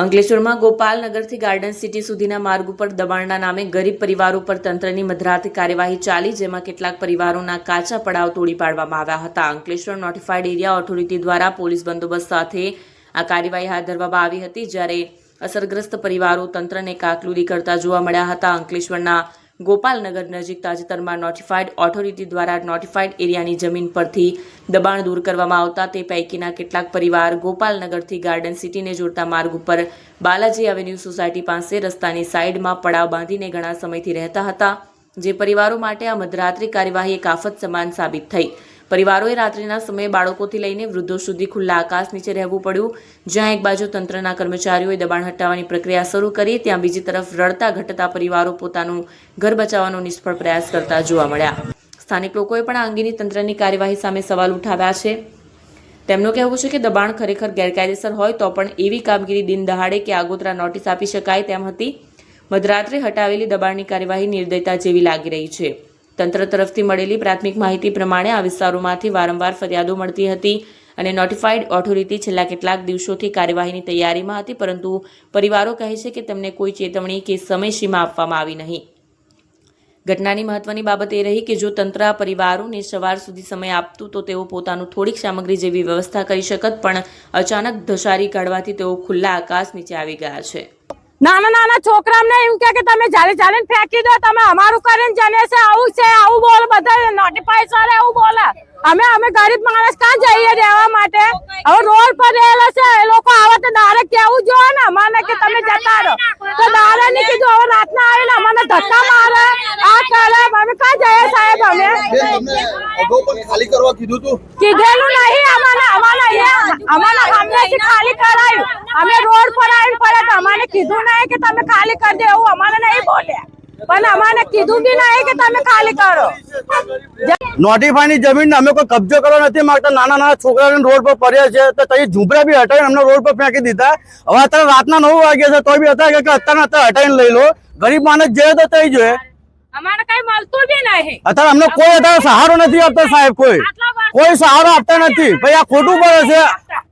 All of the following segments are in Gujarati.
અંકલેશ્વરમાં ગોપાલનગરથી ગાર્ડન સિટી સુધીના માર્ગ ઉપર દબાણના નામે ગરીબ પરિવારો પર તંત્રની મધરાતે કાર્યવાહી ચાલી, જેમાં કેટલાક પરિવારોના કાચા પડાવ તોડી પાડવામાં આવ્યા હતા. અંકલેશ્વર નોટિફાઈડ એરિયા ઓથોરિટી દ્વારા પોલીસ બંદોબસ્ત સાથે આ કાર્યવાહી હાથ ધરવામાં આવી હતી, જ્યારે અસરગ્રસ્ત પરિવારો તંત્રને કાકલુરી કરતા જોવા મળ્યા હતા. અંકલેશ્વરના ગોપાલનગર નજીક તાજેતરમાં નોટિફાઈડ ઓથોરિટી દ્વારા નોટિફાઈડ એરિયાની જમીન પરથી દબાણ દૂર કરવામાં આવતા તે પૈકીના કેટલાક પરિવાર ગોપાલનગરથી ગાર્ડન સિટીને જોડતા માર્ગ ઉપર બાલાજી એવન્યુ સોસાયટી પાસે રસ્તાની સાઈડમાં પડાવ બાંધીને ઘણા સમયથી રહેતા હતા. જે પરિવારો માટે આ મધરાત્રિ કાર્યવાહી એક આફત સમાન સાબિત થઈ. પરિવારોએ રાત્રિના સમયે બાળકોથી લઈને વૃદ્ધો સુધી ખુલ્લા આકાશ નીચે રહેવું પડ્યું. જ્યાં એક બાજુ તંત્રના કર્મચારીઓએ દબાણ હટાવવાની પ્રક્રિયા શરૂ કરી, ત્યાં બીજી તરફ રડતા ઘટતા પરિવારો પોતાનું ઘર બચાવવાનો નિષ્ફળ પ્રયાસ કરતા જોવા મળ્યા. સ્થાનિક લોકોએ પણ આ અંગેની તંત્રની કાર્યવાહી સામે સવાલ ઉઠાવ્યા છે. તેમનું કહેવું છે કે દબાણ ખરેખર ગેરકાયદેસર હોય તો પણ એવી કામગીરી દિન દહાડે કે આગોતરા નોટિસ આપી શકાય તેમ હતી. મધરાત્રે હટાવેલી દબાણની કાર્યવાહી નિર્દયતા જેવી લાગી રહી છે. તંત્ર તરફથી મળેલી પ્રાથમિક માહિતી પ્રમાણે આ વિસ્તારોમાંથી વારંવાર ફરિયાદો મળતી હતી અને નોટિફાઈડ ઓથોરિટી છેલ્લા કેટલાક દિવસોથી કાર્યવાહીની તૈયારીમાં હતી, પરંતુ પરિવારો કહે છે કે તેમને કોઈ ચેતવણી કે સમયસીમા આપવામાં આવી નહીં. ઘટનાની મહત્વની બાબત એ રહી કે જો તંત્ર પરિવારોને સવાર સુધી સમય આપતું તો તેઓ પોતાનું થોડીક સામગ્રી જેવી વ્યવસ્થા કરી શકત, પણ અચાનક ધસારી કાઢવાથી તેઓ ખુલ્લા આકાશ નીચે આવી ગયા છે. નાના નાના છોકરાને એમ કે કે તમે જાળી જાળીને ફેંકી દો તમે અમારું કરીને જને છે આવું છે આવું બોલ બધા નોટિફાઈ સર એવું બોલે. અમે અમે ગરીબ માણસ કાં જઈએ રહેવા માટે? હવે રોડ પર રહેલા છે એ લોકો આવે તો દારે કેવું જોવે ને અમારે કે તમે જતા રહો. તો દારે ની કીધું હવે રાતના આવીને અમને ધક્કા મારે આ કરે અમે કાં જઈએ સાહેબ અમે? કીધેલું નહીં અમાને અમાને અહીંયા અમાને સામેથી ખાલી કરાયું. અમે રોડ પર આવીને પડે તો કીધું નહીં કે તમે ખાલી કરી દો એવું અમાને નહીં બોલ્યા પણ અમાને કીધું બી નહીં કે તમે ખાલી કરો. નોટિફાઈની જમીન અમે કોઈ કબજો કરવા નથી માંગતા નાના નાના છોકરાઓને રોડ પર પડ્યા છે તો તઈ ઝૂંપડા બી હટાવીને અમને રોડ પર ફેંકી દીધા. હવે અત્યારે રાતના નવ વાગ્યા છે તો બી અત્યારે કે અત્યારે અત્યારે હટાવીને લઈ લો. ગરીબ માણસ જોઈએ તો તઈ જોઈએ અમાને કઈ મળતું બી નહીં. અત્યારે અમને કોઈ અત્યારે સહારો નથી આપતા સાહેબ કોઈ. કોઈ સહારો આપતા નથી. ભાઈ આ ખોટું પડે છે.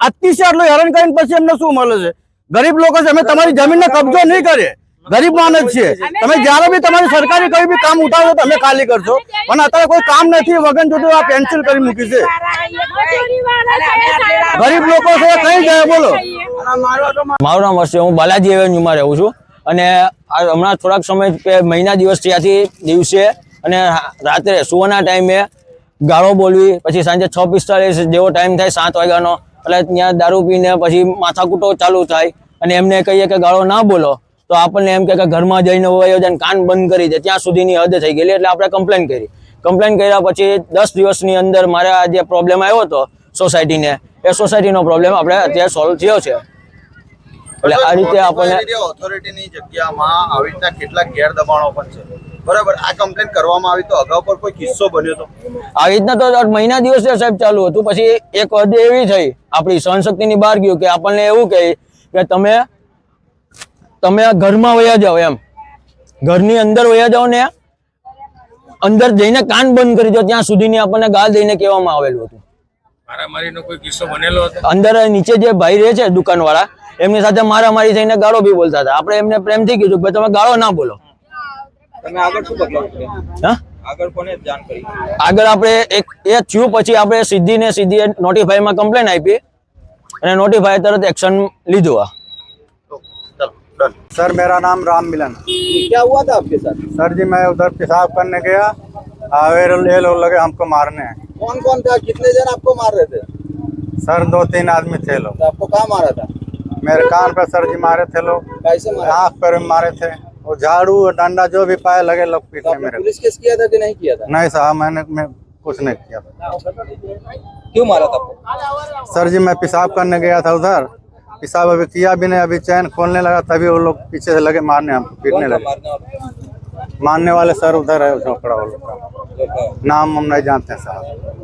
અતિશય આટલું હેરાન કરીને પછી અમને શું મળે છે? ગરીબ લોકો છે અમે તમારી જમીનનો કબજો નહીં કરીએ. ગરીબ માણસ છે. તમે જ્યારે બી તમારી સરકારે કોઈ બી કામ ઉઠાવો તમે ખાલી કરશો. પણ અત્યારે કોઈ કામ નથી વગન જોતું આ પેન્સિલ કરી મૂકી છે. ગરીબ લોકો છે કઈ જાય બોલો. મારું નામ હશે હું બાલાજી એવન્યુમાં રહું છું. અને આ હમણાં થોડાક સમય મહિના દિવસ ત્યાંથી દિવસે અને રાત્રે સુવાના ટાઈમે ગાળો બોલવી, પછી સાંજે છ પિસ્તાળીસ જેવો ટાઈમ થાય સાત વાગ્યાનો, એટલે ત્યાં દારૂ પીને પછી માથાકૂટો ચાલુ થાય અને એમને કહીએ કે ગાળો ના બોલો, તો આપણને એમ કે ઘરમાં જઈને વયો કાન બંધ કરી દે, ત્યાં સુધીની હદ થઈ ગયેલી, એટલે આપણે કમ્પ્લેન કરી. કમ્પ્લેન કર્યા પછી દસ દિવસની અંદર મારે આ જે પ્રોબ્લેમ આવ્યો હતો સોસાયટીને એ સોસાયટીનો પ્રોબ્લેમ આપણે અત્યારે સોલ્વ થયો છે. એટલે આ રીતે આપણને ઓથોરિટીની જગ્યામાં આવી રીતના કેટલાક ગેરદબાણો પણ છે. બરાબર? આ કમ્પ્લેન કરવામાં આવી તો અગાઉ પર કોઈ કિસ્સો બન્યો તો? આવી રીતના તો મહિના દિવસે સાહેબ ચાલુ હતું. પછી એક હદ એવી થઈ. આપણી સહનશક્તિની બહાર ગયું કે આપણને એવું કહે કે તમે તમે ઘરમાં વયા જાઓ એમ. ઘરની અંદર વયા જાઓ ને અંદર જઈને કાન બંધ કરી દો. ત્યાં સુધીની આપણને ગાળ દઈને કહેવામાં આવેલું હતું. મારામારીનો કોઈ કિસ્સો બનેલો હતો અંદર નીચે જે ભાઈ રહે છે દુકાનવાળા એમની સાથે મારામારી થઈને ગાળો બી બોલતા હતા આપણે એમને પ્રેમથી કીધું કે ભાઈ તમે ગાળો ના બોલો તમે આગળ શું બદલાવ હા આગળ કોને જાણ કરી આગળ આપણે એક એ થયું પછી આપણે સીધી ને સીધી નોટિફાઈમાં કમ્પ્લેન આપી અને નોટિફાઈ તરત એક્શન લીધું આ તો ચલો ડન सर मेरा नाम राम मिलन क्या हुआ था आपके साथ सर जी मैं उधर पेशाब करने गया आवेर ये लोग लगे हमको मारने कौन कौन था? कितने जन आपको मार रहे थे? सर दो तीन आदमी थे लोग। तो आपको कहाँ मारा था? मेरे कान पे सर जी मारे थे लोग। कैसे मारा? आँख पर मारे थे। वो झाड़ू और डंडा जो भी पाए लगे लोग तो पीटने आपने मेरे पुलिस केस किया था कि नहीं किया था? नहीं साहब मैंने मैं कुछ नहीं किया था। क्यों मारा था सर जी मैं पेशाब करने गया था उधर। पेशाब अभी किया भी नहीं अभी चैन खोलने लगा तभी वो लोग पीछे से लगे मारने हमको पीटने लगे। मारने वाले? सर उधर है झोपड़ा वो लोग का? नाम हम नहीं जानते हैं साहब